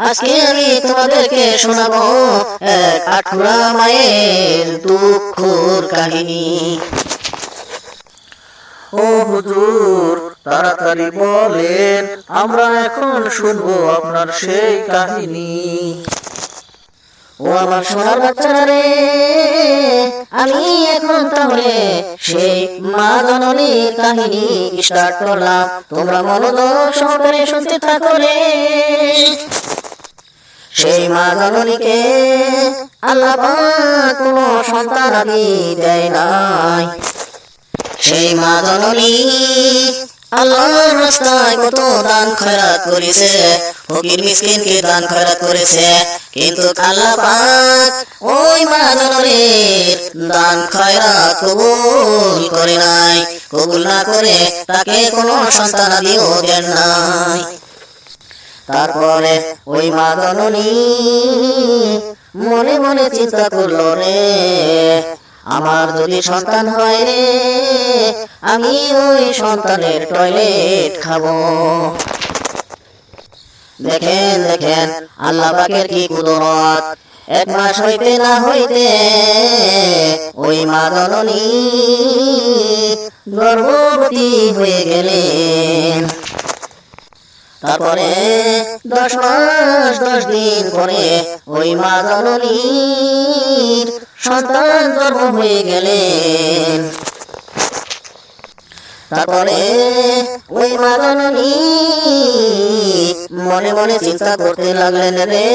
আজকে আমি তোমাদেরকে শোনাবো মায়ের ও তাড়াতাড়ি বলেন আমরা এখন শুনব আপনার সেই কাহিনী। ও আমার সোনার বাচ্চারা রে, আমি এখন তাহলে সেই মা জননীর কাহিনী স্টার্ট করলাম। তোমরা মনোযোগ সহকারে শুনতে থাকো রে। সেই মা জননীকে আল্লাহ কোনো সন্তান আদি দেয় নাই। সেই মা জননী আল্লাহর রাস্তায় কত দান খয়রাত করেছে, ফকির মিসকিনকে দান খয়রাত করেছে, কিন্তু আল্লাহ পাক ওই মা দান খয়রাত কবুল করে নাই। কবুল না করে তাকে কোনো সন্তান আদিও দেন নাই। তারপরে ওই মা জননী মনে মনে চিন্তা করল, রে আমার যদি সন্তান হয় রে, আমি ওই সন্তানের টয়লেট খাব। দেখেন দেখেন, আল্লাহ পাকের কি কুদরত। এক মাস হইতে না হইতে ওই মা জননী গর্ভবতী হয়ে গেলেন। তারপরে দশ মাস, দশ দিন পরে ওই মা জননীর সন্তান জন্ম হয়ে গেলেন তারপরে ওই মা মনে মনে চিন্তা করতে লাগলেন রে,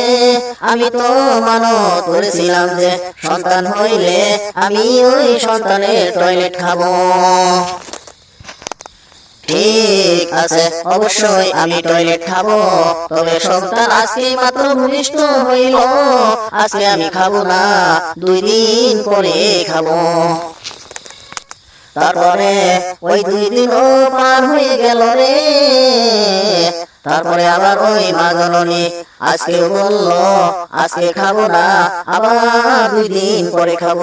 আমি তো মানত করেছিলাম যে সন্তান হইলে আমি ওই সন্তানের টয়লেট খাব। ঠিক আছে, অবশ্যই আমি টয়লেট খাব। তবে সন্তান আজকে মাত্র ভূমিষ্ঠ হইল। আজকে আমি খাব না, দুই দিন পরে খাব। তারপরে ওই দুই দিনও পার হয়ে গেল রে। তারপরে আবার ওই মা আজকে বলল, আজকে খাব না, আবার দুই দিন পরে খাব।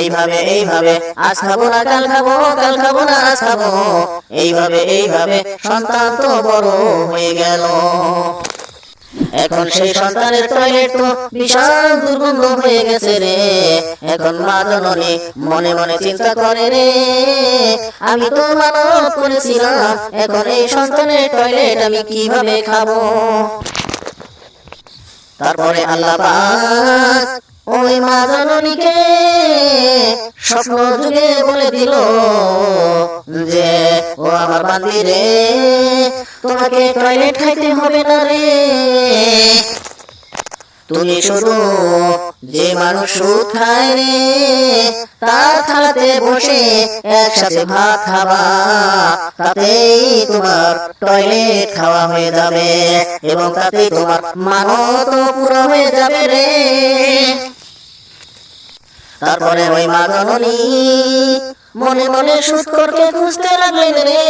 এইভাবে এইভাবে আজ খাব না, কাল খাব কাল খাব না, আজ খাব। এইভাবে এইভাবে সন্তান তো বড় হয়ে গেল। এখন সেই সন্তানের টয়লেট তো বিশাল দুর্গন্ধ হয়ে গেছে রে। এখন মা জননী মনে মনে চিন্তা করে রে, আমি তো মানত করেছিলাম, এখন এই সন্তানের টয়লেট আমি কীভাবে খাব? তারপরে আল্লাহ ওই মা জননীকে স্বপ্ন যুগে বলে দিল যে ও আমার বান্দি রে তোমাকে টয়লেট খাইতে হবে না রে। তুমি শুধু যে মানুষ সুদ খায় রে তার থালাতে বসে একসাথে ভাত খাবা তাতেই তোমার টয়লেট খাওয়া হয়ে যাবে এবং তাতেই তোমার মানত পুরো হয়ে যাবে রে। তারপরে ওই মা মনে মনে সুৎকরকে খুঁজতে লাগলেন রে।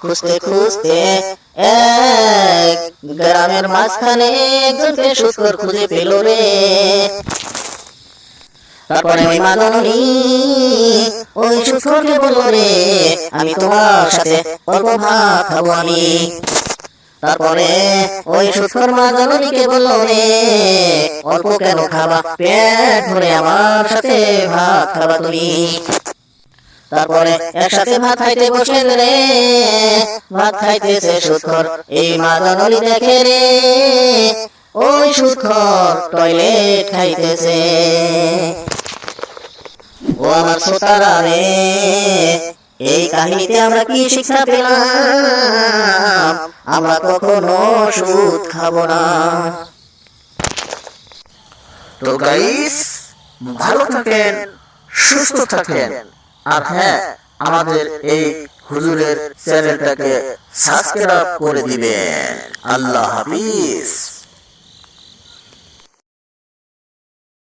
খুঁজতে খুঁজতে এক গ্রামের মাঝখানে একজনকে সুৎকর খুঁজে পেল রে। তারপরে ওই মা ওই সুৎকরকে বলল, রে, আমি তোমার সাথে অল্প ভাত খাব আমি। তারপরে ওই সুৎকর মা জননীকে বলল, রে, অল্প কেন খাবা? পেট ভরে আমার সাথে ভাত খাবা তুমি। তারপরে একসাথে ভাত খাইতে বসলেন, রে, ভাত খাইতেছে সুৎকর এই মা জননী দেখে, রে, ওই সুৎকর টয়লেট খাইতেছে। ও আমার শ্রোতারা, রে এই কাহিনীতে আমরা কি শিক্ষা পেলাম? আমরা কখনো সুদ খাব না। তো গাইস ভালো থাকেন, সুস্থ থাকেন। আর হ্যাঁ আমাদের এই হুজুরের চ্যানেলটাকে সাবস্ক্রাইব করে দিবেন। আল্লাহ হাফিজ।